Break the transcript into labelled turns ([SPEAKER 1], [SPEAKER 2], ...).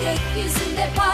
[SPEAKER 1] gökyüzünde parlar